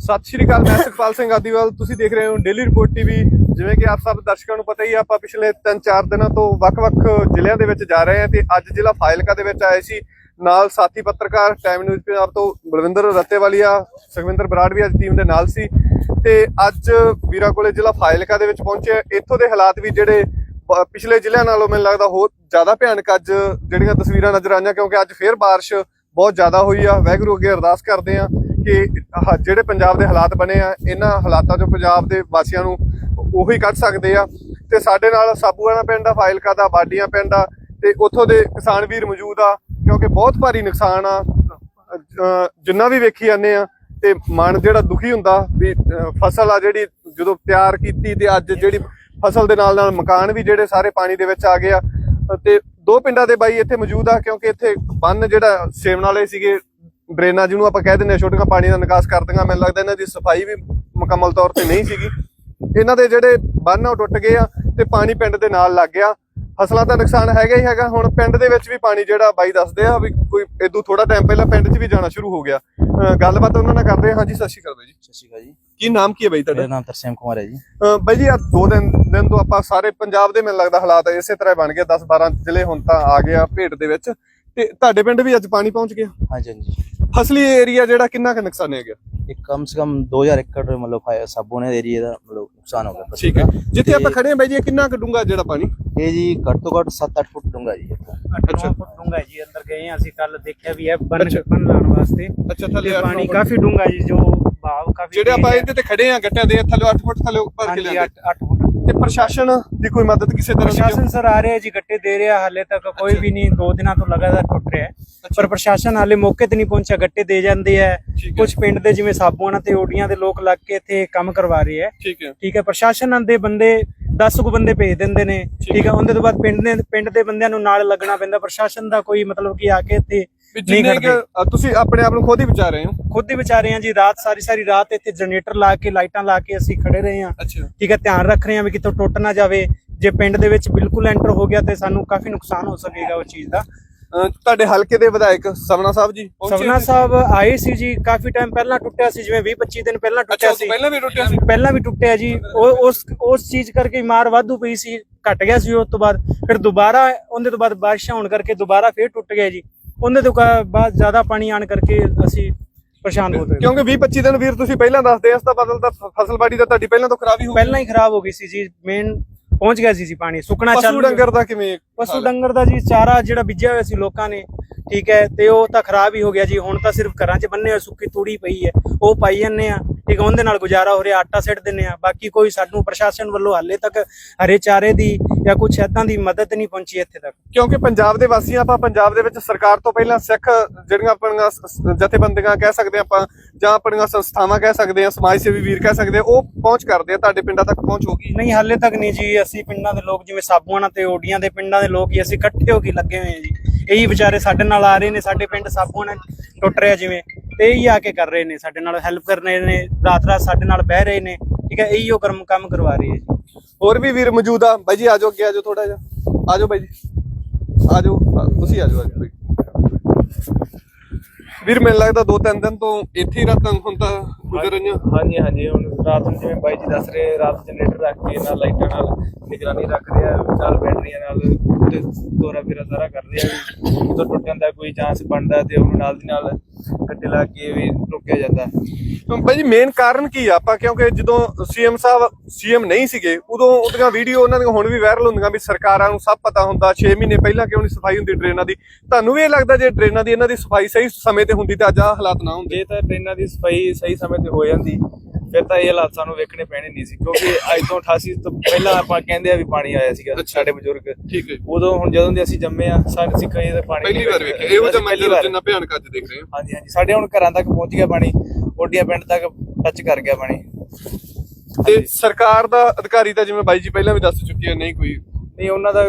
ਸਤਿ ਸ਼੍ਰੀ ਅਕਾਲ, ਮੈਂ ਸੁਖਪਾਲ ਸਿੰਘ ਆਦੀਵਾਲ, ਤੁਸੀਂ ਦੇਖ ਰਹੇ ਹੋ ਡੇਲੀ ਰਿਪੋਰਟ ਟੀਵੀ ਜਿਵੇਂ ਕਿ ਆਪ ਸਭ ਦਰਸ਼ਕਾਂ ਨੂੰ ਪਤਾ ਹੀ ਹੈ ਆਪਾਂ ਪਿਛਲੇ 3-4 ਦਿਨਾਂ ਤੋਂ ਵੱਖ-ਵੱਖ ਜ਼ਿਲ੍ਹਿਆਂ ਦੇ ਵਿੱਚ ਜਾ ਰਹੇ ਹਾਂ ਤੇ ਅੱਜ ਜ਼ਿਲ੍ਹਾ ਫਾਇਲਕਾ ਦੇ ਵਿੱਚ ਆਏ ਸੀ। ਨਾਲ ਸਾਥੀ ਪੱਤਰਕਾਰ ਟਾਈਮ ਨਿਊਜ਼ ਪੰਜਾਬ ਤੋਂ ਬਲਵਿੰਦਰ ਰੱਤੇਵਾਲੀਆ, ਸੁਖਵਿੰਦਰ ਬਰਾੜ ਵੀ ਅੱਜ ਟੀਮ ਦੇ ਨਾਲ ਸੀ। ਤੇ ਅੱਜ ਵੀਰਾਂ ਕੋਲੇ ਜ਼ਿਲ੍ਹਾ ਫਾਜ਼ਿਲਕਾ ਦੇ ਵਿੱਚ ਪਹੁੰਚੇ ਇੱਥੋਂ ਦੇ ਹਾਲਾਤ ਵੀ ਜਿਹੜੇ ਬ- ਪਿਛਲੇ ਜ਼ਿਲ੍ਹਿਆਂ ਨਾਲੋਂ ਮੈਨੂੰ ਲੱਗਦਾ ਹੋਰ ਜ਼ਿਆਦਾ ਭਿਆਨਕ ਅੱਜ ਜਿਹੜੀਆਂ ਤਸਵੀਰਾਂ ਨਜ਼ਰ ਆਈਆਂ, ਕਿਉਂਕਿ ਅੱਜ ਫੇਰ ਬਾਰਿਸ਼ ਬਹੁਤ ਜ਼ਿਆਦਾ ਹੋਈ ਆ। ਵਾਹਿਗੁਰੂ ਅੱਗੇ ਅਰਦਾਸ ਕਰਦੇ ਆ ਕਿ ਆਹ ਜਿਹੜੇ ਪੰਜਾਬ ਦੇ ਹਾਲਾਤ ਬਣੇ ਆ, ਇਹਨਾਂ ਹਾਲਾਤਾਂ ਚੋਂ ਪੰਜਾਬ ਦੇ ਵਾਸੀਆਂ ਨੂੰ ਉਹੀ ਕੱਢ ਸਕਦੇ ਆ। ਤੇ ਸਾਡੇ ਨਾਲ ਸਾਬੂਆਣਾ ਪਿੰਡ ਆ ਫਾਇਲਕਾ ਦਾ, ਬਾਡੀਆਂ ਪਿੰਡ ਆ, ਤੇ ਉੱਥੋਂ ਦੇ ਕਿਸਾਨ ਵੀਰ ਮੌਜੂਦ ਆ, ਕਿਉਂਕਿ ਬਹੁਤ ਭਾਰੀ ਨੁਕਸਾਨ ਆ। ਜਿੰਨਾ ਵੀ ਵੇਖੀ ਜਾਂਦੇ ਆ, ਤੇ ਮਨ ਜਿਹੜਾ ਦੁਖੀ ਹੁੰਦਾ ਵੀ ਫਸਲ ਆ ਜਿਹੜੀ ਜਦੋਂ ਤਿਆਰ ਕੀਤੀ ਤੇ ਅੱਜ ਜਿਹੜੀ ਫਸਲ ਦੇ ਨਾਲ ਨਾਲ ਮਕਾਨ ਵੀ ਜਿਹੜੇ ਸਾਰੇ ਪਾਣੀ ਦੇ ਵਿੱਚ ਆ ਗਏ ਆ। ਤੇ ਦੋ ਪਿੰਡਾਂ ਦੇ ਬਾਈ ਇੱਥੇ ਮੌਜੂਦ ਆ, ਕਿਉਂਕਿ ਇੱਥੇ ਬੰਨ ਜਿਹੜਾ ਸੇਵਨ ਵਾਲੇ ਸੀਗੇ ਡਰੇਨਾਂ ਜਿਹਨੂੰ ਆਪਾਂ ਕਹਿ ਦਿੰਦੇ ਆ ਛੋਟੀਆਂ ਪਾਣੀ ਦਾ ਨਿਕਾਸ ਕਰਦੀਆਂ ਮੈਨੂੰ ਲੱਗਦਾ ਇਹਨਾਂ ਦੀ ਸਫ਼ਾਈ ਵੀ ਮੁਕੰਮਲ ਤੌਰ ਤੇ ਨਹੀਂ ਸੀਗੀ। ਇਹਨਾਂ ਦੇ ਜਿਹੜੇ ਬੰਨ ਆ ਉਹ ਟੁੱਟ ਗਏ ਆ ਤੇ ਪਾਣੀ ਪਿੰਡ ਦੇ ਨਾਲ ਲੱਗ ਗਿਆ। ਫਸਲਾਂ ਦਾ ਨੁਕਸਾਨ ਹੈਗਾ ਹੀ ਹੈਗਾ। ਹੁਣ ਪਿੰਡ ਦੇ ਵਿੱਚ ਵੀ ਪਾਣੀ ਜਿਹੜਾ ਬਾਈ ਦੱਸਦੇ ਆ ਵੀ ਕੋਈ ਇਦੋਂ ਥੋੜਾ ਟਾਈਮ ਪਹਿਲਾਂ ਪਿੰਡ 'ਚ ਵੀ ਜਾਣਾ ਸ਼ੁਰੂ ਹੋ ਗਿਆ। ਗੱਲਬਾਤ ਉਹਨਾਂ ਨਾਲ ਕਰਦੇ ਹਾਂ। ਹਾਂਜੀ ਸਤਿ ਸ਼੍ਰੀ ਅਕਾਲ ਬਾਈ ਜੀ। ਸਤਿ ਸ਼੍ਰੀ ਅਕਾਲ ਜੀ। ਕੀ ਨਾਮ ਕੀ ਹੈ ਬਾਈ ਤੁਹਾਡਾ? ਮੇਰਾ ਨਾਮ ਤਰਸੇਮ ਕੁਮਾਰ ਹੈ ਜੀ। ਬਾਈ ਜੀ ਆ ਦੋ ਦਿਨ ਦਿਨ ਤੋਂ ਆਪਾਂ ਸਾਰੇ ਪੰਜਾਬ ਦੇ ਮੈਨੂੰ ਲੱਗਦਾ ਹਾਲਾਤ ਇਸੇ ਤਰ੍ਹਾਂ ਬਣ ਗਏ। 10 12 ਜ਼ਿਲ੍ਹੇ ਹੁਣ ਤਾਂ ਆ ਗਏ ਆ ਭੇਟ ਦੇ ਵਿੱਚ। ਤੇ ਤੁਹਾਡੇ ਪਿੰਡ ਵੀ ਅੱਜ ਪਾਣੀ ਪਹੁੰਚ ਗਿਆ ਹਾਂਜੀ ਹਾਂਜੀ ਫਸਲੀ ਏਰੀਆ ਜਿਹੜਾ ਕਿੰਨਾ ਕੁ ਨੁਕਸਾਨ ਹੋ ਗਿਆ ਇੱਕ ਕਮ ਸੇ ਕਮ 2000 ਏਕੜ ਮਤਲਬ ਸਾਬੂਨੇ ਏਰੀਆ ਦਾ ਮਤਲਬ ਨੁਕਸਾਨ ਹੋ ਗਿਆ ਠੀਕ ਹੈ ਦਾ। ਜਿੱਥੇ ਆਪਾਂ ਖੜੇ ਆ ਬਾਈ ਜੀ ਇਹ ਕਿੰਨਾ ਕੁ ਡੂੰਘਾ ਜਿਹੜਾ ਪਾਣੀ ਇਹ ਜੀ ਘੱਟ ਤੋਂ ਘੱਟ 7-8 ਫੁੱਟ ਡੂੰਘਾ ਜੀ ਇੱਥੋਂ। ਅੱਛਾ। 8 ਫੁੱਟ ਹੈ ਜੀ ਅੰਦਰ ਗਏ ਹਾਂ ਅਸੀਂ ਕੱਲ ਦੇਖਿਆ ਵੀ ਹੈ ਬੰਨ। ਬੰਨ ਲਾਉਣ ਵਾਸਤੇ ਅੱਛਾ ਤੇ ਪਾਣੀ ਕਾਫੀ ਡੂੰਘਾ ਜੀ ਜੋ ਭਾਵ ਕਾਫੀ ਜਿਹੜੇ ਆਪਾਂ ਇਹਦੇ ਤੇ ਖੜੇ ਆ ਗੱਟਿਆਂ ਦੇ ਥੱਲੇ 8 ਫੁੱਟ ਥੱਲੇ ਉੱਪਰ ਹੈ। ਕੇ ਹਾਂਜੀ ਲਿਆਂਦੇ 8 ਫੁੱਟ ਤੇ ਪ੍ਰਸ਼ਾਸਨ ਦੀ ਕੋਈ ਮਦਦ ਕਿਸੇ ਤਰ੍ਹਾਂ ਦੀ ਪ੍ਰਸ਼ਾਸਨ ਸਰ ਆ ਰਿਹਾ ਜੀ ਗੱਟੇ ਦੇ ਰਿਹਾ ਹਾਲੇ ਤੱਕ ਕੋਈ ਵੀ ਨਹੀਂ ਦੋ ਦਿਨਾਂ ਤੋਂ ਲਗਾਤਾਰ ਟੁੱਟ ਰਿਹਾ ਹੈ। ਪਰ ਪ੍ਰਸ਼ਾਸਨ ਹਾਲੇ ਮੌਕੇ ਤੇ ਨਹੀਂ ਪਹੁੰਚਿਆ ਗੱਟੇ ਦੇ ਜਾਂਦੇ ਆ। ਕੁਝ ਪਿੰਡ ਦੇ ਜਿਵੇਂ ਸਾਬੂਆਣਾ ਤੇ ਓਡੀਆਂ ਦੇ ਲੋਕ ਲੱਗ ਕੇ ਇੱਥੇ ਕੰਮ ਕਰਵਾ ਰਹੇ ਹੈ। ਠੀਕ ਹੈ। ਠੀਕ ਹੈ ਪ੍ਰਸ਼ਾਸਨ ਦੇ ਬੰਦੇ 10 ਕੁ ਬੰਦੇ ਭੇਜ ਦਿੰਦੇ ਨੇ। ਠੀਕ ਹੈ। ਉਹਦੇ ਤੋਂ ਬਾਅਦ ਪਿੰਡ ਦੇ ਪਿੰਡ ਦੇ ਬੰਦਿਆਂ ਨੂੰ ਨਾਲ ਲੱਗਣਾ ਪੈਂਦਾ। ਪ੍ਰਸ਼ਾਸਨ ਦਾ ਕੋਈ ਮਤਲਬ ਕਿ ਆ ਕੇ ਇੱਥੇ ਵੀ ਜਿੰਨੇ ਕਰਦੇ ਕੁ- ਅ, ਤੁਸੀਂ ਆਪਣੇ ਆਪ ਨੂੰ ਖੁਦ ਹੀ ਵਿਚਾਰ ਰਹੇ ਹੋ? ਖੁਦ ਹੀ ਵਿਚਾਰੇ ਆ ਜੀ ਰਾਤ ਸਾਰੀ ਸਾਰੀ ਰਾਤ ਇੱਥੇ ਜਨਰੇਟਰ ਲਾ ਕੇ ਲਾਈਟਾਂ ਲਾ ਕੇ ਅਸੀਂ ਖੜੇ ਰਹੇ ਆ ਅੱਛਾ। ਠੀਕ ਹੈ ਧਿਆਨ ਰੱਖ ਰਹੇ ਆ ਵੀ ਕਿਤੋਂ ਟੁੱਟ ਨਾ ਜਾਵੇ। ਜੇ ਪਿੰਡ ਦੇ ਵਿੱਚ ਬਿਲਕੁਲ ਐਂਟਰ ਹੋ ਗਿਆ ਤੇ ਸਾਨੂੰ ਕਾਫੀ ਨੁਕਸਾਨ ਹੋ ਸਕੇਗਾ ਉਸ ਚੀਜ਼ ਦਾ। ਤੁਹਾਡੇ ਹਲਕੇ ਦੇ ਵਿਧਾਇਕ ਸਵਨਾ ਸਾਹਿਬ ਜੀ ਪਹੁੰਚੇ ਸਵਨਾ? ਸਾਹਿਬ ਆਏ ਸੀ ਜੀ ਕਾਫੀ ਟਾਈਮ ਪਹਿਲਾਂ ਟੁੱਟਿਆ ਸੀ ਜਿਵੇਂ 20 25 ਦਿਨ ਪਹਿਲਾਂ ਅੱਛਾ ਟੁੱਟਿਆ ਤੋਂ ਸੀ। ਪਹਿਲਾਂ ਵੀ ਟੁੱਟਿਆ ਸੀ? ਪਹਿਲਾਂ ਵੀ ਟੁੱਟਿਆ ਜੀ। ਉਹ ਉਸ ਉਸ ਚੀਜ਼ ਕਰਕੇ ਮਾਰ ਵਾਧੂ ਪਈ ਸੀ ਘਟ ਗਿਆ ਸੀ ਉਸ ਤੋਂ ਬਾਅਦ। ਫਿਰ ਦੁਬਾਰਾ ਉਹਦੇ ਤੋਂ ਬਾਅਦ ਬਾਰਿਸ਼ਾਂ ਹੋਣ ਕਰਕੇ ਦੁਬਾਰਾ ਫਿਰ ਟੁੱਟ ਗਿਆ ਜੀ। ਉਹਦੇ ਤੋਂ ਬਾਅਦ ਜ਼ਿਆਦਾ ਪਾਣੀ ਆਣ ਕਰਕੇ ਅਸੀਂ ਪਰੇਸ਼ਾਨ ਹੋ ਗਏ ਕਿਉਂਕਿ 20 25 ਦਿਨ ਵੀਰ ਤੁਸੀਂ ਪਹਿਲਾਂ ਦੱਸਦੇ ਇਸ ਦਾ ਬਦਲ ਤਾਂ ਫ- ਫਸਲਬਾੜੀ ਦਾ ਤੁਹਾਡੀ ਪਹਿਲਾਂ ਤੋਂ ਖਰਾਬੀ ਹੋ ਗਈ। ਪਹਿਲਾਂ ਹੀ ਖਰਾਬ ਹੋ ਗਈ ਸੀ ਜੀ ਮੇਨ ਪਹੁੰਚ ਗਿਆ ਸੀ ਜੀ ਪਾਣੀ ਸੁੱਕਣਾ ਪਸ਼ੂ ਚੱਲ ਡੰਗਰ ਦਾ ਕਿਵੇਂ ਪਸ਼ੂ ਡੰਗਰ ਦਾ ਜੀ ਚਾਰਾ ਜਿਹੜਾ ਬੀਜਿਆ ਹੋਇਆ ਸੀ ਲੋਕਾਂ ਨੇ ਠੀਕ ਹੈ ਤੇ ਉਹ ਤਾਂ ਖਰਾਬ ਹੀ ਹੋ ਗਿਆ ਜੀ ਹੁਣ ਤਾਂ ਸਿਰਫ ਘਰਾਂ 'ਚ ਬੰਨੇ ਹੋਏ ਸੁੱਕੀ ਤੂੜੀ ਪਈ ਹੈ ਉਹ ਪਾਈ ਜਾਂਦੇ ਆ। ਠੀਕ ਉਹਦੇ ਨਾਲ ਗੁਜ਼ਾਰਾ ਹੋ ਰਿਹਾ ਆਟਾ ਸਿੱਟ ਦਿੰਨੇ ਆ। ਬਾਕੀ ਕੋਈ ਸਾਨੂੰ ਪ੍ਰਸ਼ਾਸਨ ਵੱਲੋਂ ਹਾਲੇ ਤੱਕ ਹਰੇ ਚਾਰੇ ਦੀ ਜਾਂ ਕੁਛ ਏਦਾਂ ਦੀ ਮਦਦ ਨਹੀਂ ਪਹੁੰਚੀ ਇੱਥੇ ਤੱਕ। ਕਿਉਂਕਿ ਪੰਜਾਬ ਦੇ ਵਾਸੀ ਆਪਾਂ ਪੰਜਾਬ ਦੇ ਵਿੱਚ ਸਰਕਾਰ ਤੋਂ ਪਹਿਲਾਂ ਸਿੱਖ ਜਿਹੜੀਆਂ ਆਪਣੀਆਂ ਜਥੇਬੰਦੀਆਂ ਕਹਿ ਸਕਦੇ ਆਪਾਂ ਜਾਂ ਆਪਣੀਆਂ ਸੰਸਥਾਵਾਂ ਕਹਿ ਸਕਦੇ ਹਾਂ ਸਮਾਜ ਸੇਵੀ ਵੀਰ ਕਹਿ ਸਕਦੇ ਉਹ ਪਹੁੰਚ ਕਰਦੇ ਆ ਤੁਹਾਡੇ ਪਿੰਡਾਂ ਤੱਕ ਪਹੁੰਚ ਹੋ ਗਈ। ਨਹੀਂ ਹਾਲੇ ਤੱਕ ਨਹੀਂ ਜੀ ਅਸੀਂ ਪਿੰਡਾਂ ਦੇ ਲੋਕ ਜਿਵੇਂ ਸਾਬੂਆਣਾ ਤੇ ਓਡੀਆਂ ਦੇ ਪਿੰਡਾਂ ਦੇ ਲੋਕ ਹੀ ਅਸੀਂ ਇਕੱਠੇ ਹੋ ਕੇ ਲੱਗੇ ਹੋਏ ਆ ਜੀ। ਇਹੀ ਵਿਚਾਰੇ ਸਾਡੇ ਨਾਲ ਆ ਰਹੇ ਨੇ ਸਾਡੇ ਪਿੰਡ ਸਾਬੂਆਣਾ ਟੁੱਟ ਰਿਹਾ ਜਿਵੇਂ। ਤੇ ਇਹੀ ਆ ਕੇ ਕਰ ਰਹੇ ਨੇ ਸਾਡੇ ਨਾਲ ਹੈਲਪ ਕਰ ਰਹੇ ਨੇ ਰਾਤ ਰਾਤ ਸਾਡੇ ਨਾਲ ਬਹਿ ਰਹੇ ਨੇ ਠੀਕ ਹੈ ਇਹੀ ਉਹ ਕਰਮ ਕੰਮ ਕਰਵਾ ਰਹੀ ਹੈ ਜੀ ਹੋਰ ਵੀ ਵੀਰ ਮੌਜੂਦ ਆ। ਬਾਈ ਜੀ ਆਜੋ ਅੱਗੇ ਆਜੋ ਥੋੜਾ ਜਿਹਾ। ਆਜੋ ਬਾਈ ਜੀ। ਆਜੋ ਆ, ਤੁਸੀਂ ਆਜੋ ਆਜੋ ਬਾਈ। ਵੀਰ ਮੈਨੂੰ ਲੱਗਦਾ ਦੋ ਤਿੰਨ ਦਿਨ ਤੋਂ ਇੱਥੇ ਹੀ ਰਾਤਾਂ ਹੁਣ ਤਾਂ ਗੁਜ਼ਰ ਰਹੀਆਂ। ਹਾਂਜੀ ਹਾਂਜੀ ਹੁਣ ਰਾਤ ਨੂੰ ਜਿਵੇਂ ਬਾਈ ਜੀ ਦੱਸ ਰਹੇ ਰਾਤ ਜਨਰੇਟਰ ਰੱਖ ਕੇ ਨਾਲ ਲਾਈਟਾਂ ਨਾਲ ਨਿਗਰਾਨੀ ਰੱਖ ਰਿਹਾ ਨਾਲ ਬੈਟਰੀਆਂ ਨਾਲ ਤੇ ਦੋਰਾ ਫੇਰਾ ਸਾਰਾ ਕਰ ਰਿਹਾ ਵੀ ਜਦੋਂ ਟੁੱਟਣ ਦਾ ਕੋਈ ਚਾਂਸ ਬਣਦਾ ਤੇ ਉਹਨੂੰ ਨਾਲ ਦੀ ਨਾਲ ਗੱਡੇ ਲਾ ਕੇ ਵੀ ਰੋਕਿਆ ਜਾਂਦਾ। ਬਾਈ ਜੀ ਮੇਨ ਕਾਰਨ ਕੀ ਆ? ਆਪਾਂ ਕਿਉਂਕਿ ਜਦੋਂ ਸੀਐਮ ਸਾਹਿਬ ਸੀਐਮ ਨਹੀਂ ਸੀਗੇ ਉਦੋਂ ਉਹਦੀਆਂ ਵੀਡੀਓ ਉਹਨਾਂ ਦੀਆਂ ਹੁਣ ਵੀ ਵਾਇਰਲ ਹੁੰਦੀਆਂ ਵੀ ਸਰਕਾਰਾਂ ਨੂੰ ਸਭ ਪਤਾ ਹੁੰਦਾ 6 ਮਹੀਨੇ ਪਹਿਲਾਂ ਕਿਉਂ ਨਹੀਂ ਸਫ਼ਾਈ ਹੁੰਦੀ ਡਰੇਨਾਂ ਦੀ? ਤੁਹਾਨੂੰ ਵੀ ਇਹ ਲੱਗਦਾ ਜੇ ਡਰੇਨਾਂ ਦੀ ਇਹਨਾਂ ਦੀ ਸਫ਼ਾਈ ਸਹੀ ਸਮੇਂ ਤੇ ਹੁੰਦੀ ਤਾਂ ਅੱਜ ਆਹ ਹਾਲਾਤ ਨਾ ਹੁੰਦੇ। ਜੇ ਤਾਂ ਟ੍ਰੇਨਾਂ ਦੀ ਸਫ਼ਾਈ ਸਹੀ ਸਮੇਂ ਤੇ ਹੋ ਜਾਂਦੀ ਫਿਰ ਤਾਂ ਇਹ ਹਾਲਾਤ ਸਾਨੂੰ ਵੇਖਣੇ ਪੈਣੇ ਨਹੀਂ ਸੀ ਕਿਉਂਕਿ ਅੱਜ ਤੋਂ 88 ਤੋਂ ਪਹਿਲਾਂ ਆਪਾਂ ਕਹਿੰਦੇ ਆ ਵੀ ਪਾਣੀ ਆਇਆ ਸੀਗਾ ਸਾਡੇ ਬਜ਼ੁਰਗ। ਠੀਕ ਹੈ। ਉਦੋਂ ਹੁਣ ਜਦੋਂ ਦੇ ਅਸੀਂ ਜੰਮੇ ਆ ਸਾਡੇ ਸਿੱਖਾਂ ਜੀ ਦਾ ਪਾਣੀ ਪਹਿਲੀ ਵਾਰ ਵੇਖਿਆ। ਇਹੋ ਜਿਹਾ ਅਸੀਂ ਵਾਰ। ਜਿੰਨਾ ਭਿਆਨਕ ਅੱਜ ਦੇਖ ਰਹੇ ਹਾਂ। ਹਾਂਜੀ ਹਾਂਜੀ। ਸਾਡੇ ਹੁਣ ਘਰਾਂ ਤੱਕ ਪਹੁੰਚ ਗਿਆ ਪਾਣੀ ਓਡੀਆਂ ਪਿੰਡ ਤੱਕ ਟੱਚ ਕਰ ਗਿਆ ਪਾਣੀ। ਤੇ ਸਰਕਾਰ ਦਾ ਅਧਿਕਾਰੀ ਤਾਂ ਜਿਵੇਂ ਬਾਈ ਜੀ ਪਹਿਲਾਂ ਵੀ ਦੱਸ ਚੁੱਕੇ ਆ ਨਹੀਂ ਕੋਈ। ਨਹੀਂ ਉਹਨਾਂ ਦਾ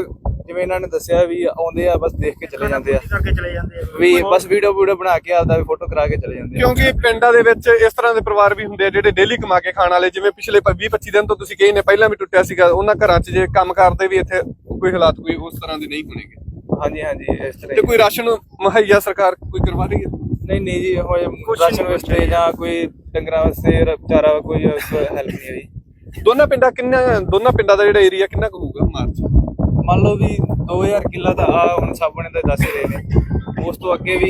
ਜਿਵੇਂ ਇਹਨਾਂ ਨੇ ਦੱਸਿਆ ਵੀ ਆਉਂਦੇ ਆ ਬਸ ਦੇਖ ਕੇ ਚਲੇ ਜਾਂਦੇ ਆ। ਕਰਕੇ ਚਲੇ ਜਾਂਦੇ ਆ ਵੀ ਬਸ ਵੀਡੀਓ ਵੀਡੀਓ ਬਣਾ ਕੇ ਆਪਦਾ ਵੀ ਫੋਟੋ ਕਰਾ ਕੇ ਚਲੇ ਜਾਂਦੇ ਆ। ਕਿਉਂਕਿ ਪਿੰਡਾਂ ਦੇ ਵਿੱਚ ਇਸ ਤਰ੍ਹਾਂ ਦੇ ਪਰਿਵਾਰ ਵੀ ਹੁੰਦੇ ਆ ਜਿਹੜੇ ਡੇਲੀ ਕਮਾ ਕੇ ਖਾਣ ਵਾਲੇ ਜਿਵੇਂ ਪਿਛਲੇ 20 25 ਦਿਨ ਤੋਂ ਤੁਸੀਂ ਕਹੀ ਨੇ ਪਹਿਲਾਂ ਵੀ ਟੁੱਟਿਆ ਸੀਗਾ ਉਹਨਾਂ ਘਰਾਂ 'ਚ ਜੇ ਕੰਮ ਕਰਦੇ ਵੀ ਇੱਥੇ ਕੋਈ ਹਾਲਾਤ ਕੋਈ ਉਸ ਤਰ੍ਹਾਂ ਦੇ ਨਹੀਂ ਹੋਣਗੇ ਹਾਂਜੀ ਹਾਂਜੀ ਇਸ ਤਰ੍ਹਾਂ ਤੇ। ਕੋਈ ਰਾਸ਼ਨ ਮੁਹੱਈਆ ਸਰਕਾਰ ਕੋਈ ਕਰਵਾ ਰਹੀ ਹੈ? ਨਹੀਂ ਨਹੀਂ ਜੀ ਹੋਏ ਰਾਸ਼ਨ ਵਾਸਤੇ ਜਾਂ ਕੋਈ ਡੰਗਰਾਂ ਵਾਸਤੇ ਰ- ਚਾਰਾ ਕੋਈ ਹੈਲਪ ਨਹੀਂ ਹੋਈ ਦੋਨਾਂ ਪਿੰਡਾਂ ਕਿੰਨਾ ਦੋਨਾਂ ਪਿੰਡਾਂ ਦਾ ਜਿਹੜਾ ਏਰੀਆ ਕਿੰਨਾ ਕੁ ਹੋਊਗਾ ਮਾਰਚ? ਮੰਨ ਲਓ ਵੀ 2000 ਕਿੱਲਾ ਤਾਂ ਆ ਹੁਣ ਸਾਬਣੇ ਦਾ ਦੱਸ ਰਹੇ ਨੇ। ਉਸ ਤੋਂ ਅੱਗੇ ਵੀ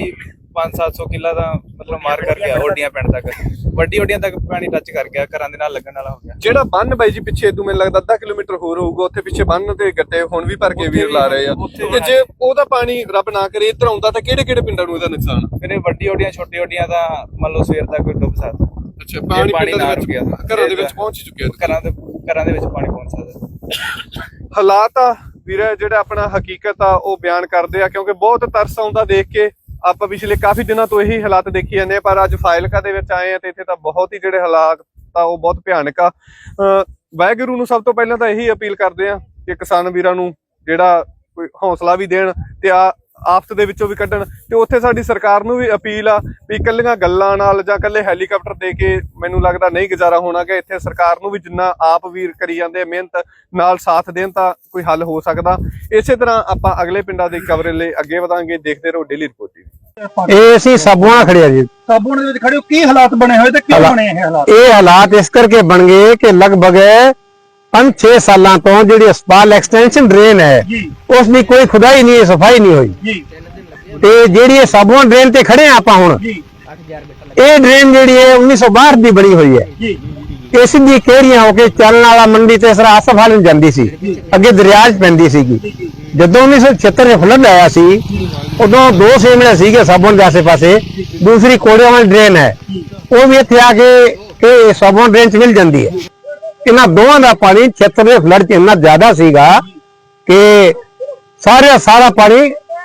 5-700 ਕਿੱਲਾ ਦਾ ਮਤਲਬ ਮਾਰ ਕਰ ਗਿਆ ਓਡੀਆਂ ਪਿੰਡ ਤੱਕ। ਵੱਡੀ ਓਡੀਆਂ ਤੱਕ ਪਾਣੀ ਟੱਚ ਕਰ ਗਿਆ ਘਰਾਂ ਦੇ ਨਾਲ ਲੱਗਣ ਵਾਲਾ ਹੋ ਗਿਆ। ਜਿਹੜਾ ਬੰਨ ਬਾਈ ਜੀ ਪਿੱਛੇ ਤੂੰ ਮੈਨੂੰ ਲੱਗਦਾ ਅੱਧਾ ਕਿਲੋਮੀਟਰ ਹੋਰ ਹੋਊਗਾ ਉੱਥੇ ਪਿੱਛੇ ਬੰਨ ਤੇ ਗੱਟੇ ਹੁਣ ਵੀ ਭਰ ਕੇ ਵੀਰ ਲਾ ਰਹੇ ਆ। ਤੇ ਜੇ ਉਹਦਾ ਪਾਣੀ ਰੱਬ ਨਾ ਕਰੇ ਇੱਧਰ ਆਉਂਦਾ ਤਾਂ ਕਿਹੜੇ ਕਿਹੜੇ ਪਿੰਡਾਂ ਨੂੰ ਇਹਦਾ ਨੁਕਸਾਨ? ਫਿਰ ਵੱਡੀ ਓਡੀਆਂ ਛੋਟੀ ਓਡੀਆਂ ਦਾ ਮੰਨ ਲਓ ਸਵੇਰ ਤੱਕ ਕੋਈ ਡੁੱਬ ਸਕਦਾ। ਅੱਛਾ ਪਾਣੀ ਪਾਣੀ ਪਿੰਡਾਂ ਨਾ ਦੇ ਰੁਕਿਆ ਵਿੱਚ ਤਾਂ। ਘਰਾਂ ਦੇ ਵਿੱਚ ਪਹੁੰਚ ਚੁੱਕਿਆ। ਘਰਾਂ ਦੇ ਘਰਾਂ ਦੇ ਵਿੱਚ ਪਾਣੀ ਪਹੁੰਚ ਸਕਦਾ। ਹਾਲਾਤ ਆ ਵੀਰੇ, ਜਿਹੜਾ ਆਪਣਾ ਹਕੀਕਤ ਆ, ਉਹ ਬਿਆਨ ਕਰਦੇ ਆ, ਕਿਉਂਕਿ ਬਹੁਤ ਤਰਸ ਆਉਂਦਾ ਦੇਖ ਕੇ। ਆਪਾਂ ਪਿਛਲੇ ਕਾਫੀ ਦਿਨਾਂ ਤੋਂ ਇਹੀ ਹਾਲਾਤ ਦੇਖੀ ਜਾਂਦੇ ਆ, ਪਰ ਅੱਜ ਫਾਇਲਕਾ ਦੇ ਵਿੱਚ ਆਏ ਆ ਤੇ ਇੱਥੇ ਤਾਂ ਬਹੁਤ ਹੀ ਜਿਹੜੇ ਹਾਲਾਤ ਆ ਉਹ ਬਹੁਤ ਭਿਆਨਕ ਆ। ਅਹ, ਵਾਹਿਗੁਰੂ ਨੂੰ ਸਭ ਤੋਂ ਪਹਿਲਾਂ ਤਾਂ ਇਹੀ ਅਪੀਲ ਕਰਦੇ ਆ ਕਿ ਕਿਸਾਨ ਵੀਰਾਂ ਨੂੰ ਜਿਹੜਾ ਕੋਈ ਹੌਸਲਾ ਵੀ ਦੇਣ ਤੇ ਆ ਆਫਤ ਦੇ ਵਿੱਚੋਂ ਵੀ ਕੱਢਣ ਤੇ ਉੱਥੇ ਸਾਡੀ ਸਰਕਾਰ ਨੂੰ ਵੀ ਅਪੀਲ ਆ ਵੀ ਇਕੱਲੀਆਂ ਗੱਲਾਂ ਨਾਲ ਜਾਂ ਇਕੱਲੇ ਹੈਲੀਕਾਪਟਰ ਦੇ ਕੇ ਮੈਨੂੰ ਲੱਗਦਾ ਨਹੀਂ ਗੁਜ਼ਾਰਾ ਹੋਣਾ ਕਿ ਇੱਥੇ ਸਰਕਾਰ ਨੂੰ ਵੀ ਜਿੰਨਾ ਆਪ ਵੀਰ ਕਰੀ ਜਾਂਦੇ ਮਿਹਨਤ ਨਾਲ ਸਾਥ ਦੇਣ ਤਾਂ ਕੋਈ ਹੱਲ ਹੋ ਸਕਦਾ। ਇਸੇ ਤਰ੍ਹਾਂ ਆਪਾਂ ਅਗਲੇ ਪਿੰਡਾਂ ਦੀ ਕਵਰੇਜ ਲਈ ਅੱਗੇ ਵਧਾਂਗੇ। ਦੇਖਦੇ ਰਹੋ ਡੇਲੀ ਰਿਪੋਰਟ ਇਹ ਅਸੀਂ ਸਾਬੂਆਂ ਖੜਿਆ ਜੀ। ਸਾਬੂ ਦੇ ਵਿੱਚ ਖੜੇ ਹੋ ਕੀ ਹਾਲਾਤ ਬਣੇ ਹੋਏ ਤੇ ਕਿਉਂ ਬਣੇ ਇਹ ਹਾਲਾਤ? ਇਹ ਹਾਲਾਤ ਇਸ ਕਰਕੇ ਬਣ ਗਏ ਕਿ ਲਗਭਗ 5-6 ਸਾਲਾਂ ਤੋਂ ਜਿਹੜੀ ਹਸਪਤਾਲ ਐਕਸਟੈਂਸ਼ਨ ਡਰੇਨ ਹੈ ਉਸ ਦੀ ਕੋਈ ਖੁਦਾਈ ਨਹੀਂ ਸਫ਼ਾਈ ਨਹੀਂ ਹੋਈ। ਤੇ ਜਿਹੜੀ ਇਹ ਸਾਬੂਆਂ ਡਰੇਨ ਤੇ ਖੜੇ ਆ ਆਪਾਂ ਹੁਣ ਇਹ ਡਰੇਨ ਜਿਹੜੀ ਹੈ 1962 ਦੀ ਬਣੀ ਹੋਈ ਹੈ। ਇਹ ਸਿੱਧੀ ਕਿਹੜੀਆਂ ਹੋ ਕੇ ਚੱਲਣ ਵਾਲਾ ਮੰਡੀ ਤੇ ਸਰ ਆਸਫਾਲ ਨੂੰ ਜਾਂਦੀ ਸੀ। ਅੱਗੇ ਦਰਿਆ 'ਚ ਪੈਂਦੀ ਸੀਗੀ। ਜਦੋਂ 1976 ਦੇ ਫਲੱਡ ਆਇਆ ਸੀ ਉਦੋਂ ਦੋ ਸੇਮਲੇ ਸੀਗੇ ਸਾਬਣ ਦੇ ਆਸੇ ਪਾਸੇ ਦੂਸਰੀ ਕੋੜਿਆਂ ਵਾਲੀ ਡਰੇਨ ਹੈ। ਉਹ ਵੀ ਇੱਥੇ ਆ ਕੇ ਇਹ ਸਾਬਣ ਡਰੇਨ 'ਚ ਮਿਲ ਜਾਂਦੀ ਹੈ। ਇਹਨਾਂ ਦੋਵਾਂ ਦਾ ਪਾਣੀ 76 ਦੇ ਫਲੱਡ 'ਚ ਇੰਨਾ ਜ਼ਿਆਦਾ ਸੀਗਾ ਕਿ ਸਾਰਾ ਸਾਰਾ ਪਾਣੀ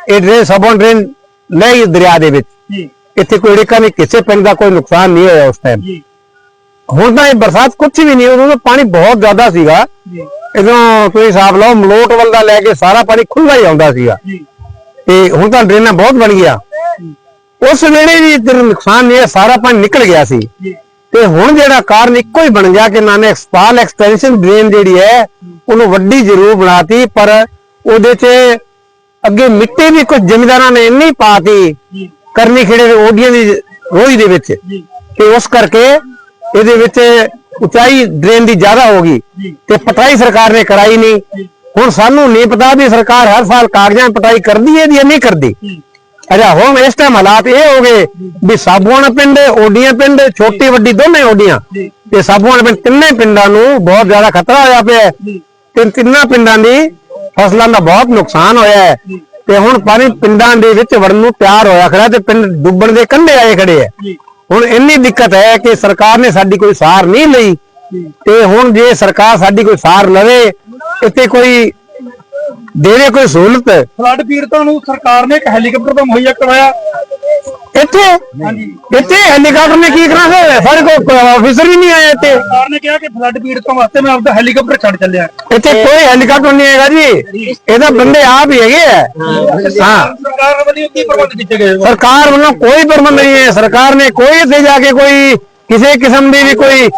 ਇਹ ਡਰੇਨ ਸਾਬਣ ਡਰੇਨ ਲੈ ਦਰਿਆ ਦੇ ਵਿੱਚ। ਇੱਥੇ ਕੋਈ ੜਿੱਕਾ ਨਹੀਂ ਕਿਸੇ ਪਿੰਡ ਦਾ ਕੋਈ ਨੁਕਸਾਨ ਨਹੀਂ ਹੋਇਆ ਉਸ ਟਾਈਮ ਹੁਣ ਤਾਂ ਇਹ ਬਰਸਾਤ ਕੁਝ ਵੀ ਨਹੀਂ ਉਦੋਂ ਪਾਣੀ ਬਹੁਤ ਜ਼ਿਆਦਾ ਸੀਗਾ। ਇਦੋਂ ਤੁਸੀਂ ਹਿਸਾਬ ਲਾਓ ਮਲੋਟ ਵੱਲ ਦਾ ਲੈ ਕੇ ਸਾਰਾ ਪਾਣੀ ਖੁੱਲ੍ਹਾ ਹੀ ਆਉਂਦਾ ਸੀਗਾ। ਤੇ ਹੁਣ ਤਾਂ ਡਰੇਨਾਂ ਬਹੁਤ ਬਣ ਗਿਆ ਉਸ ਵੇਲੇ ਵੀ ਇੱਧਰ ਨੁਕਸਾਨ ਨਹੀਂ ਹੈ ਸਾਰਾ ਪਾਣੀ ਨਿਕਲ ਗਿਆ ਸੀ। ਤੇ ਹੁਣ ਜਿਹੜਾ ਕਾਰਨ ਇੱਕੋ ਹੀ ਬਣ ਗਿਆ ਕਿ ਨਾਨਕ ਸਪਾਲ ਐਕਸਟੈਂਸ਼ਨ ਡਰੇਨ ਜਿਹੜੀ ਹੈ, ਉਹਨੂੰ ਵੱਡੀ ਜ਼ਰੂਰ ਬਣਾਤੀ, ਪਰ ਉਹਦੇ 'ਚ ਅੱਗੇ ਮਿੱਟੀ ਵੀ ਕੁਝ ਜ਼ਿਮੀਦਾਰਾਂ ਨੇ ਇੰਨੀ ਪਾਤੀ ਕਰਨੀ ਖੇੜੇ ਦੇ ਓਡੀਆਂ ਦੀ ਰੋਈ ਦੇ ਵਿੱਚ। ਤੇ ਉਸ ਕਰਕੇ ਇਹਦੇ ਵਿੱਚ ਉਚਾਈ ਡਰੇਨ ਦੀ ਜ਼ਿਆਦਾ ਹੋ ਗਈ ਤੇ ਪਟਾਈ ਸਰਕਾਰ ਨੇ ਕਰਾਈ ਨਹੀਂ। ਹੁਣ ਸਾਨੂੰ ਨਹੀਂ ਪਤਾ ਵੀ ਸਰਕਾਰ ਹਰ ਸਾਲ ਕਾਗਜ਼ਾਂ 'ਚ ਪਟਾਈ ਕਰਦੀ ਹੈ ਜਾਂ ਨਹੀਂ ਕਰਦੀ। ਅਜਾ ਹੁਣ ਇਸ ਟਾਈਮ ਹਾਲਾਤ ਇਹ ਹੋ ਗਏ ਵੀ ਸਾਬੂਆਣਾ ਪਿੰਡ ਓਡੀਆਂ ਪਿੰਡ ਛੋਟੀ ਵੱਡੀ ਦੋਨੇ ਓਡੀਆਂ। ਤੇ ਸਾਬੂਆਣਾ ਪਿੰਡ ਤਿੰਨੇ ਪਿੰਡਾਂ ਨੂੰ ਬਹੁਤ ਜ਼ਿਆਦਾ ਖਤਰਾ ਹੋਇਆ ਪਿਆ ਤੇ ਤਿੰਨਾਂ ਪਿੰਡਾਂ ਦੀ ਫਸਲਾਂ ਦਾ ਬਹੁਤ ਨੁਕਸਾਨ ਹੋਇਆ ਹੈ। ਤੇ ਹੁਣ ਪਾਣੀ ਪਿੰਡਾਂ ਦੇ ਵਿੱਚ ਵੜਨ ਨੂੰ ਤਿਆਰ ਹੋਇਆ ਖੜਾ ਤੇ ਪਿੰਡ ਡੁੱਬਣ ਦੇ ਕੰਢੇ ਆਏ ਖੜੇ ਹੈ। ਹੁਣ ਇੰਨੀ ਦਿੱਕਤ ਹੈ ਕਿ ਸਰਕਾਰ ਨੇ ਸਾਡੀ ਕੋਈ ਸਾਰ ਨਹੀਂ ਲਈ। ਤੇ ਹੁਣ ਜੇ ਸਰਕਾਰ ਸਾਡੀ ਕੋਈ ਸਾਰ ਲਵੇ ਇੱਥੇ ਕੋਈ ਦੇਵੇ ਕੋਈ ਸਹੂਲਤ ਫਲੱਡ ਪੀੜਤਾਂ ਨੂੰ ਸਰਕਾਰ ਨੇ ਇੱਕ ਹੈਲੀਕਾਪਟਰ ਤਾਂ ਮੁਹੱਈਆ ਕਰਵਾਇਆ। ਇੱਥੇ? ਇੱਥੇ ਹੈਲੀਕਾਪਟਰ ਨੇ ਕੀ ਕਰਨਾ ਹੈ ਸਾਡੇ ਕੋਲ ਆਫੀਸਰ ਹੀ ਨਹੀਂ ਆਏ ਇੱਥੇ। ਸਰਕਾਰ ਨੇ ਕਿਹਾ ਕਿ ਫਲੱਡ ਪੀੜਤਾਂ ਵਾਸਤੇ ਮੈਂ ਆਪਦਾ ਹੈਲੀਕਾਪਟਰ ਛੱਡ ਚੱਲਿਆ। ਇੱਥੇ ਕੋਈ ਹੈਲੀਕਾਪਟਰ ਨਹੀਂ ਹੈਗਾ ਜੀ। ਇਹਦਾ ਬੰਦੇ ਆਪ ਹੀ ਹੈਗੇ ਆ। ਹਾਂ। ਸਰਕਾਰ ਵੱਲੋਂ ਕੀ ਪ੍ਰਬੰਧ ਕੀਤੇ ਗਏ? ਸਰਕਾਰ ਵੱਲੋਂ ਕੋਈ ਪ੍ਰਬੰਧ ਨਹੀਂ ਹੈ। ਸਰਕਾਰ ਨੇ ਕੋਈ ਇੱਥੇ ਜਾ ਕੇ ਕੋਈ ਕਿਸੇ ਕਿਸਮ ਦੀ ਵੀ ਕੋਈ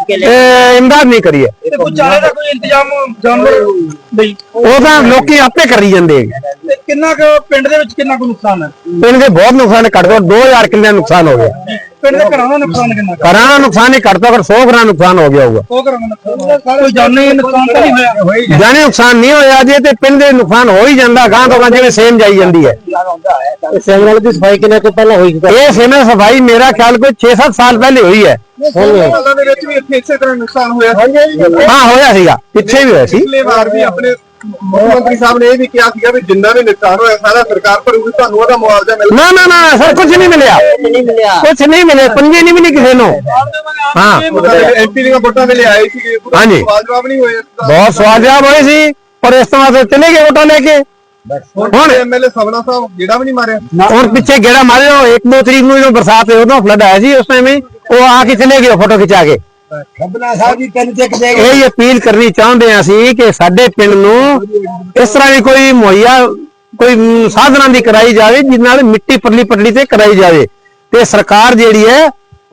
ਇਮਦਾਦ ਨਹੀਂ ਕਰੀ ਹੈ। ਤੇ ਕੋਈ ਚਾਰੇ ਦਾ ਕੋਈ ਇੰਤਜ਼ਾਮ ਜਾਨਵਰ ਲਈ ਉਹ ਤਾਂ ਲੋਕੀ ਆਪੇ ਕਰੀ ਜਾਂਦੇ। ਤੇ ਕਿੰਨਾ ਕੁ ਪਿੰਡ ਦੇ ਵਿੱਚ ਕਿੰਨਾ ਕੁ ਨੁਕਸਾਨ ਹੈ? ਪਿੰਡ ਦੇ ਬਹੁਤ ਨੁਕਸਾਨ ਹੈ, ਘੱਟ ਘੱਟ 2000 ਕਿੱਲੇ ਦਾ ਨੁਕਸਾਨ ਹੋ ਗਿਆ। ਪਿੰਡ ਦੇ ਘਰਾਂ ਦਾ ਨੁਕਸਾਨ ਕਿੰਨਾ? ਘਰਾਂ ਦਾ ਨੁਕਸਾਨ ਹੀ ਘੱਟ ਘੱਟ 100 ਘਰਾਂ ਦਾ ਨੁਕਸਾਨ ਹੋ ਗਿਆ ਹੋਊਗਾ। ਉਹ ਘਰਾਂ ਦਾ ਨੁਕਸਾਨ ਕੋਈ ਜਾਨੀ ਨੁਕਸਾਨ ਤਾਂ ਨਹੀਂ ਹੋਇਆ? ਜਾਨੀ ਨੁਕਸਾਨ ਨਹੀਂ ਹੋਇਆ ਜੇ ਤੇ ਪਿੰਡ ਦੇ ਨੁਕਸਾਨ ਹੋ ਹੀ ਜਾਂਦਾ ਗਾਂ ਤੋਂ ਗਾਂ ਜਿਵੇਂ ਸੇਮ ਜਾਈ ਜਾਂਦੀ ਹੈ। ਸੇਮਨਲ ਦੀ ਸਫ਼ਾਈ ਕਿੰਨੇ ਤੋਂ ਪਹਿਲਾਂ ਹੋਈ ਇਹ ਸੇਮਨਲ ਸਫ਼ਾਈ ਮੇਰਾ ਖਿਆਲ ਕੋਈ 6-7 ਸਾਲ ਪਹਿਲੇ ਹੋਈ ਹੈ। ਸਾਲਾਂ ਦੇ ਵਿੱਚ ਵੀ ਇੱਥੇ ਇਸੇ ਤਰ੍ਹਾਂ ਨੁਕਸਾਨ ਹੋਇਆ ਸੀ। ਹਾਂ ਹੋਇਆ ਸੀਗਾ। ਪਿੱਛੇ ਵੀ ਹੋਇਆ ਸੀ। ਪਿਛਲੇ ਵਾਰ ਵੀ ਆਪਣੇ ਮੁੱਖ ਮੰਤਰੀ ਸਾਹਿਬ ਨੇ ਇਹ ਵੀ ਕਿਹਾ ਸੀਗਾ ਵੀ ਜਿੰਨਾ ਵੀ ਨੁਕਸਾਨ ਹੋਇਆ ਸਾਰਾ ਸਰਕਾਰ ਭਰੂਗੀ ਤੁਹਾਨੂੰ ਉਹਦਾ ਮੁਆਵਜ਼ਾ ਮਿਲ ਨਾ ਨਾ ਨਾ ਸਰ ਕੁਝ ਨਹੀਂ ਮਿਲਿਆ। ਕੁਝ ਨਹੀਂ ਮਿਲੇ ਪੰਜੇ ਨਹੀਂ ਮਿਲੀ ਕਿਸੇ ਨੂੰ। ਹਾਂ। ਐਮਪੀ ਦੀਆਂ ਵੋਟਾਂ ਵੇਲੇ ਆਏ ਸੀਗੇ। ਹਾਂਜੀ। ਸਵਾਲ ਜਵਾਬ ਨਹੀਂ ਹੋਏ। ਬਹੁਤ ਸਵਾਲ ਜਵਾਬ ਹੋਏ ਸੀ ਪਰ ਇਸ ਤੋਂ ਬਾਅਦ ਚਲੇ ਗਏ ਵੋਟਾਂ ਲੈ ਕੇ। ਹੁਣ ਐਮਐਲਏ ਸਵਨਾ ਸਾਹਿਬ ਜਿਹੜਾ ਵੀ ਨਹੀਂ ਮਾਰਿਆ। ਹੁਣ ਪਿੱਛੇ ਗੇੜਾ ਮਾਰਿਓ ਇੱਕ ਦੋ ਤਰੀਕ ਨੂੰ ਜਦੋਂ ਬਰਸਾਤ ਹੋਈ ਉਦੋਂ ਫਲੱਡ ਆਇਆ ਸੀ ਉਸ ਟਾਈਮ ਹੀ। ਉਹ ਆ ਕੇ ਚਲੇ ਗਏ ਫੋਟੋ ਖਿਚਾ ਕੇ। ਖੱਬਨਾ ਸਾਹਿਬ ਜੀ ਤਿੰਨ ਚੱਕ ਦੇ ਇਹ ਅਪੀਲ ਕਰਨੀ ਚਾਹੁੰਦੇ ਹਾਂ ਅਸੀਂ ਕਿ ਸਾਡੇ ਪਿੰਡ ਨੂੰ ਇਸ ਤਰ੍ਹਾਂ ਦੀ ਕੋਈ ਮੁਹੱਈਆ ਕੋਈ ਸਾਧਨਾਂ ਦੀ ਕਰਾਈ ਜਾਵੇ ਜਿਸ ਨਾਲ ਮਿੱਟੀ ਪਰਲੀ ਪਟੜੀ ਤੇ ਕਰਾਈ ਜਾਵੇ। ਤੇ ਸਰਕਾਰ ਜਿਹੜੀ ਹੈ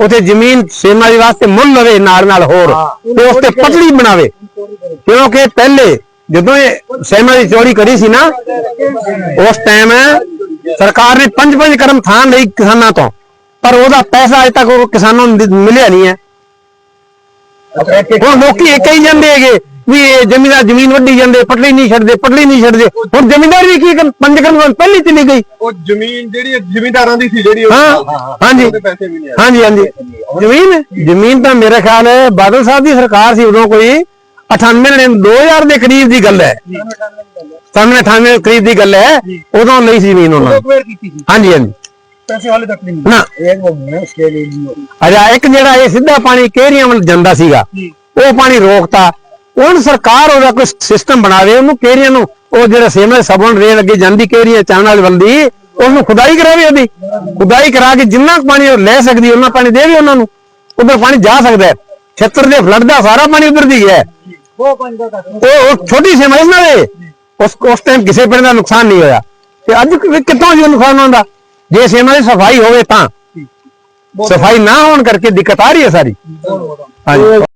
ਉਥੇ ਜ਼ਮੀਨ ਸੇਮਾ ਦੇ ਵਾਸਤੇ ਮੁੱਲ ਲਵੇ ਨਾਲ ਨਾਲ ਹੋਰ ਤੇ ਉਸ ਤੇ ਪਤਲੀ ਬਣਾਵੇ। ਕਿਉਂਕਿ ਪਹਿਲੇ ਜਦੋਂ ਇਹ ਸੇਮਾ ਦੀ ਚੋਰੀ ਕਰੀ ਸੀ ਨਾ ਉਸ ਟਾਈਮ ਸਰਕਾਰ ਨੇ ਪੰਜ ਪੰਜ ਕਰਮ ਥਾਂ ਲਈ ਕਿਸਾਨਾਂ ਤੋਂ। ਪਰ ਉਹਦਾ ਪੈਸਾ ਅਜੇ ਤੱਕ ਉਹ ਕਿਸਾਨਾਂ ਨੂੰ ਮਿਲਿਆ ਨਹੀਂ ਹੈ। ਹੁਣ ਲੋਕੀ ਇਹ ਕਹੀ ਜਾਂਦੇ ਹੈਗੇ ਵੀ ਇਹ ਜ਼ਮੀਨਾਂ ਜ਼ਮੀਨ ਵੱਢੀ ਜਾਂਦੇ ਪਟੜੀ ਨਹੀਂ ਛੱਡਦੇ ਪਟੜੀ ਨਹੀਂ ਛੱਡਦੇ। ਹੁਣ ਜ਼ਮੀਨਦਾਰ ਵੀ ਕੀ ਕਰਨ ਪੰਜ ਕਰਮ ਪਹਿਲੀ ਚਲੀ ਗਈ। ਉਹ ਜ਼ਮੀਨ ਜਿਹੜੀ ਜ਼ਿਮੀਂਦਾਰਾਂ ਦੀ ਸੀ ਜਿਹੜੀ ਹਾਂ ਹਾਂਜੀ। ਨਹੀਂ ਹਾਂਜੀ ਹਾਂਜੀ। ਜ਼ਮੀਨ ਜ਼ਮੀਨ ਤਾਂ ਮੇਰੇ ਖਿਆਲ ਹੈ ਬਾਦਲ ਸਾਹਿਬ ਦੀ ਸਰਕਾਰ ਸੀ ਉਦੋਂ ਕੋਈ 98 ਨੇ 2000 ਦੇ ਕਰੀਬ ਦੀ ਗੱਲ ਹੈ। 97 98 ਕਰੀਬ ਦੀ ਗੱਲ ਹੈ ਉਦੋਂ ਲਈ ਸੀ ਜ਼ਮੀਨ ਉਹਨਾਂ ਹਾਂਜੀ ਹਾਂਜੀ। ਪੈਸੇ ਹਾਲੇ ਤੱਕ ਨਹੀਂ ਮਿਲੇ। ਨਾ ਅਜਾ ਇੱਕ ਜਿਹੜਾ ਇਹ ਸਿੱਧਾ ਪਾਣੀ ਕਿਹੜੀਆਂ ਵੱਲ ਜਾਂਦਾ ਸੀਗਾ ਉਹ ਪਾਣੀ ਰੋਕਤਾ। ਹੁਣ ਸਰਕਾਰ ਉਹਦਾ ਕੋਈ ਸਿਸਟਮ ਬਣਾਵੇ ਉਹਨੂੰ ਕਿਹੜੀਆਂ ਨੂੰ ਉਹ ਜਿਹੜਾ ਸੇਮੇ ਸਬਣ ਰੇਲ ਅੱਗੇ ਜਾਂਦੀ ਕਿਹੜੀਆਂ ਚਾਣਾਲ ਵੱਲਦੀ ਉਹਨੂੰ ਖੁਦਾਈ ਕਰਾਵੇ ਉਹਦੀ। ਖੁਦਾਈ ਕਰਾ ਕੇ ਜਿੰਨਾ ਕੁ ਪਾਣੀ ਉਹ ਲੈ ਸਕਦੀ ਉਹਨਾਂ ਪਾਣੀ ਦੇਵੇ ਉਹਨਾਂ ਨੂੰ। ਉਧਰ ਪਾਣੀ ਜਾ ਸਕਦਾ ਹੈ। ਛੱਤਰ ਦੇ ਫਲੱਡ ਦਾ ਸਾਰਾ ਪਾਣੀ ਉਧਰ ਦੀ ਹੈ। ਉਹ ਉਹ ਛੋਟੀ ਸੇਮਾ ਇਸ ਨਾਲ ਉਸ ਉਸ ਟਾਈਮ ਕਿਸੇ ਪਿੰਡ ਦਾ ਨੁਕਸਾਨ ਨਹੀਂ ਹੋਇਆ। ਤੇ ਅੱਜ ਕਿ- ਕਿੱਥੋਂ ਜੀ ਨੁਕਸਾਨ ਹੁੰਦਾ ਜੇ ਸੇਮਾ ਦੀ ਸਫ਼ਾਈ ਹੋਵੇ ਤਾਂ। ਸਫ਼ਾਈ ਨਾ ਹੋਣ ਕਰਕੇ ਦਿੱਕਤ ਆ ਰਹੀ ਹੈ ਸਾਰੀ। ਹਾਂਜੀ।